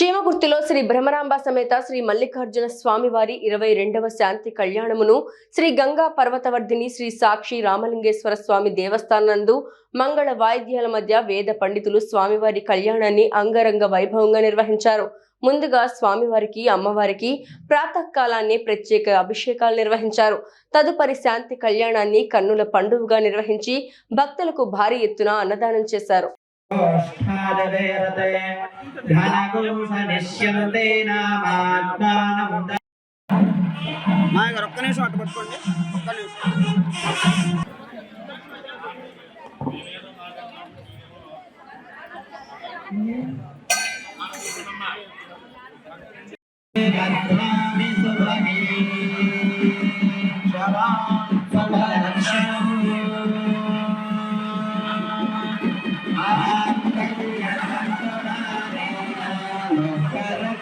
చీమగుర్తిలో శ్రీ బ్రహ్మరాంబ సమేత శ్రీ మల్లికార్జున స్వామివారి ఇరవై రెండవ శాంతి కళ్యాణమును శ్రీ గంగా పర్వతవర్ధిని శ్రీ సాక్షి రామలింగేశ్వర స్వామి దేవస్థానందు మంగళ వాయిద్యాల మధ్య వేద పండితులు స్వామివారి కళ్యాణాన్ని అంగరంగ వైభవంగా నిర్వహించారు. ముందుగా స్వామివారికి అమ్మవారికి ప్రాతకాలాన్ని ప్రత్యేక అభిషేకాలు నిర్వహించారు. తదుపరి శాంతి కళ్యాణాన్ని కన్నుల పండుగగా నిర్వహించి భక్తులకు భారీ ఎత్తున అన్నదానం చేశారు. గోష్ఠాదవేరతే ఘనగుంసనిష్యంతే నామాత్మానం మా గారు ఒక్క నిమిషం అట్టు పట్టుకోండి ఒక్క నిమిషం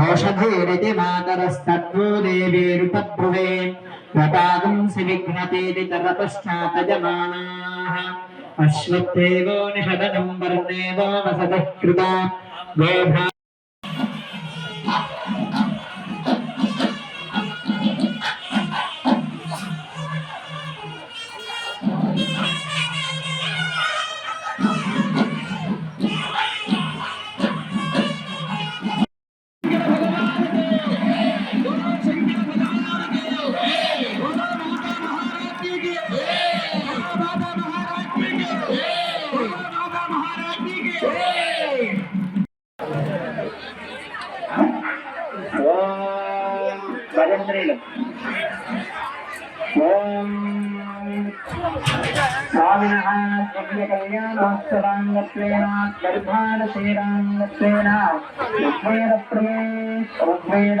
ఓషధీరితి మాతరస్తత్వో దేవేరుపద్భువే రతాగంసి విఘ్నతేది తరపశ్చాతజమానాః అశ్వత్థేవో నిషదనం వర్ణేవో వసతః కృతా భజంత్రీలు ఓం స్వామిన స్వప్న కళ్యాణోత్సవాంగత్వేన గర్భారశీరాంగత్వేన ఉద్వేద ప్రియ ఉద్వేద